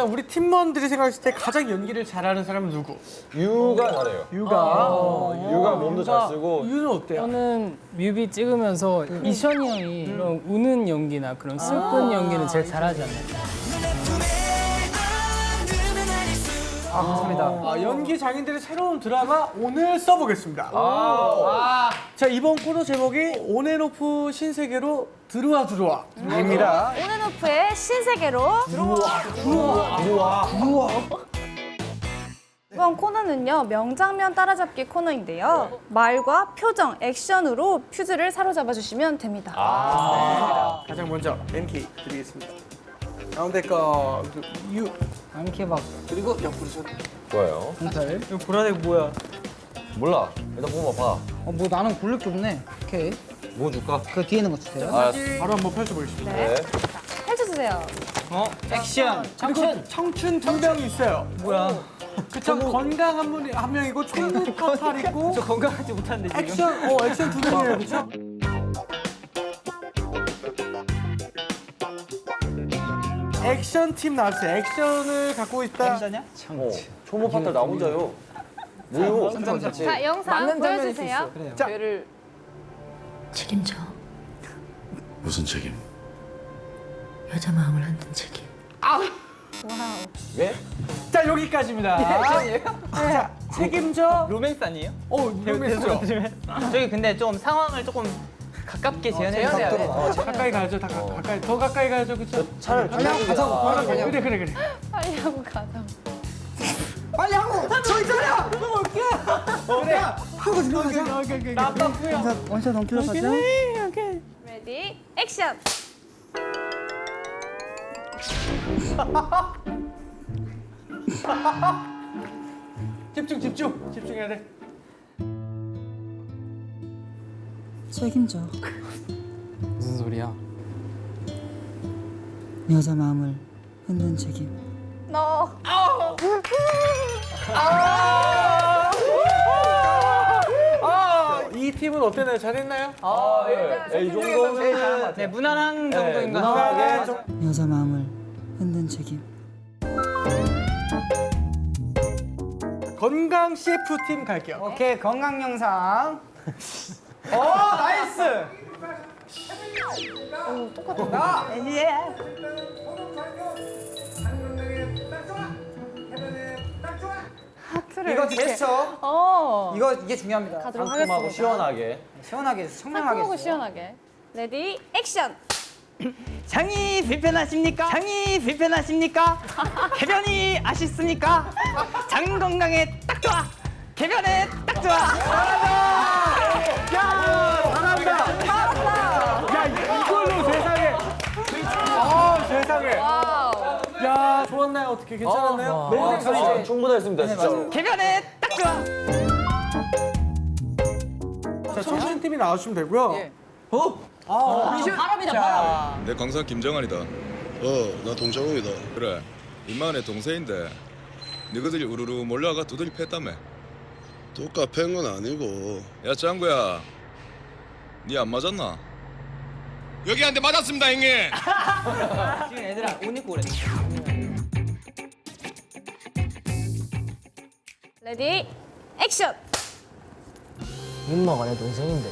일단 우리 팀원들이 생각했을 때 가장 연기를 잘하는 사람은 누구? 유가 잘해요. 유가. 유가 몸도 잘 쓰고 유는 어때요? 저는 뮤비 찍으면서 이션이 형이 이런 우는 연기나 그런 슬픈 연기는 제일 잘하지 않나요? 아, 감사합니다. 아, 연기 장인들의 새로운 드라마 오늘 써보겠습니다. 자, 이번 코너 제목이 온앤오프 신세계로 들어와 들어와 입니다. 온앤오프의 신세계로 이번 코너는요 명장면 따라잡기 코너인데요 말과 표정, 액션으로 퓨즈를 사로잡아 주시면 됩니다. 가장 먼저 NK 드리겠습니다. 가운데 거 유. 안케 막 그리고 옆으로 저. 좋아요. 공탈. 이거 보라색 뭐야? 몰라. 일단 보고 봐. 어, 뭐 나는 고를 게 없네. 오케이. 뭐 줄까? 그 뒤에 있는 거 주세요. 알았어. 바로 한번 펼쳐보겠습니다. 네. 네. 펼쳐주세요. 액션. 그리고 청춘 두 명이 있어요. 뭐야? 그쵸 건강 한 분이 한 명이고 총무 파탈 있고 저 건강하지 못한데 지금 액션 어 액션 두 명이에요 그쵸? 액션 팀 나왔어요. 액션을 갖고 있다. 어, 초모 파탈 나 혼자요. 뭐요? 같이. 자 영상 보여주세요. 자, 책임져. 무슨 책임? 여자 마음을 흔든 책임. 왜? 자 여기까지입니다. 자 책임져. 로맨스 아니에요? 어 로맨스죠. 저기 근데 좀 상황을 조금 가깝게 재현해야 돼요. 어, 가까이 가야죠. 다 가, 가까이 더 가까이 가야죠. 그쵸? 차라리 그냥 가자. 그래 그래 그래. 빨리 하고 가자. 빨리 하고 저 있잖아. 너 올게. 그래. 하고 들어가자. 오케이 오케이. 오케이. 원샷 넘기러 가자. 레디 액션. 집중 집중 집중해야 돼. 책임져. 무슨 소리야? 여자 마음을 흔든 책임. 너. 이 팀은 어땠나요? 잘했나요? 네, 이 정도면 네, 무난한 정도인 것 무난하게 같아요. 좀 여자 마음을 흔든 책임. 건강 CF 팀 갈게요. 오케이 건강 영상. 오 나이스. 하트를 이거 이렇게. 제스처. 어. 이거 이게 중요합니다. 가도록 상큼하고. 시원하게. 시원하게 청량하게. 상큼하고 시원하게. 레디 액션. 장이 불편하십니까? 장이 불편하십니까? 개변이 아쉽습니까? 장 건강에 딱 좋아. 개변에 딱 좋아. 야 이걸로 세상에. 아 세상에. 야 좋았나요? 어떻게 괜찮았나요? 아, 아, 충분했습니다. 개변에 딱 좋아. 자 청춘 팀이 나와주시면 되고요. 내 강사 김정환이다. 어, 나 동창욱이다. 그래, 임마의 동생인데 너희들이 우르르 몰려가 두들이 팼다며. 독가 팬건 아니고. 야 짱구야, 니 안 맞았나? 여기 한 대 맞았습니다, 형님. 지금 얘들아 옷 입고 그래. 레디 액션. 윤마가 내 동생인데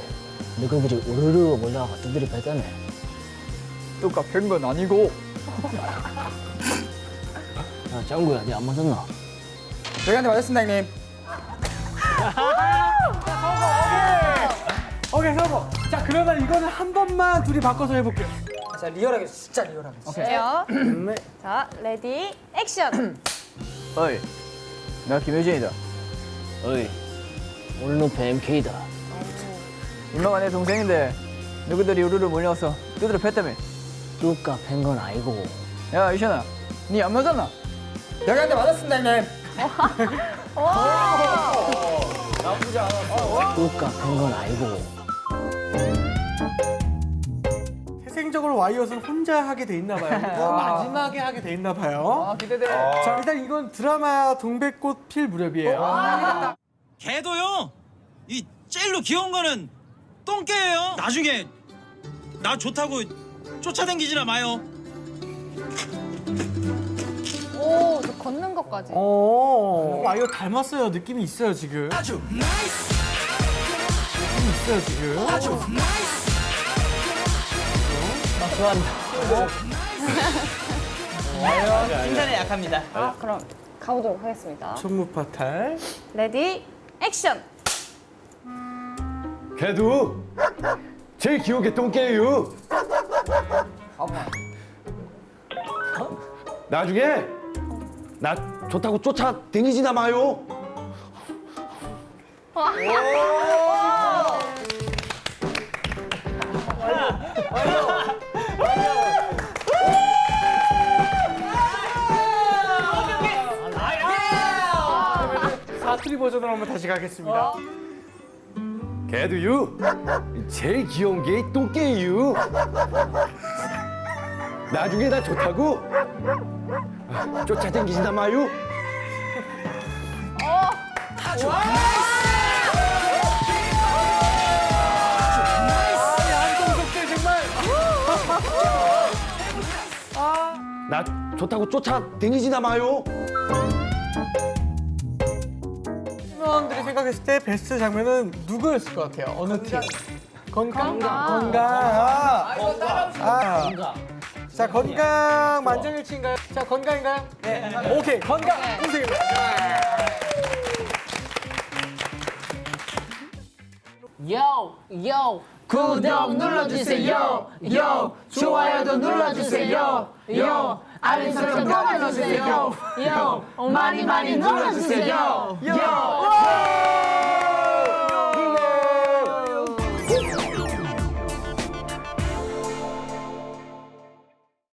너희들이 우르르 몰려와가 두드리 뺐다네 똑같 팬건 아니고. 야 짱구야 니 안 맞았나? 저희한테 맞았습니다 형님. 오케이 서버. 자 그러면 이거는 한 번만 둘이 바꿔서 해볼게요. 자 리얼하게 진짜 리얼하게. 네요. 네. 자 레디 액션. 어이, 나 김효진이다. 어이 오늘 너 BMK다 임마가 내 동생인데 누구들이 우르르 몰려와서 두드려 팼다며. 뚜까 팬 건 아니고 야 이션아, 니안 맞았나? 여기한테 맞았습니다 형님. 뚜까 팬건 아니고 태생적으로 와이엇은 혼자 하게 돼 있나 봐요. 또 마지막에 하게 돼 있나 봐요. 아 기대돼. 자 일단 이건 드라마 동백꽃 필 무렵이에요. 걔도요 이 제일로 귀여운 거는 똥개예요 나중에 나 좋다고 쫓아다니지나 마요 오. 것까지. 어. 아 이거 닮았어요. 느낌이 있어요 지금. 느낌이 있어요 지금. 칭찬에 약합니다. 아, 그럼 가보도록 하겠습니다. 총무파탈. 레디, 액션! 걔도 제일 귀여운 게 똥개예요. 나중에 나 좋다고 쫓아다니지나 마요. 사투리 버전으로 한번 다시 가겠습니다. 걔도요 제일 귀여운 게 똥개예요. 나중에 나 좋다고 쫓아다니지나 마요. 한동석들 정말. 나 좋다고 쫓아다니지나 마요. 팀원들이 생각했을 때 베스트 장면은 누구였을 것 같아요? 어느 팀? 건강. 건강. 아, 아. 자 건강 만장일치인가요? 자 건강인가요? 네. 오케이 건강 선생님. 요, 요. 구독 눌러주세요. 요, 좋아요도 눌러주세요. 요, 알림 설정 눌러주세요. 요, 많이 많이 눌러주세요. 요.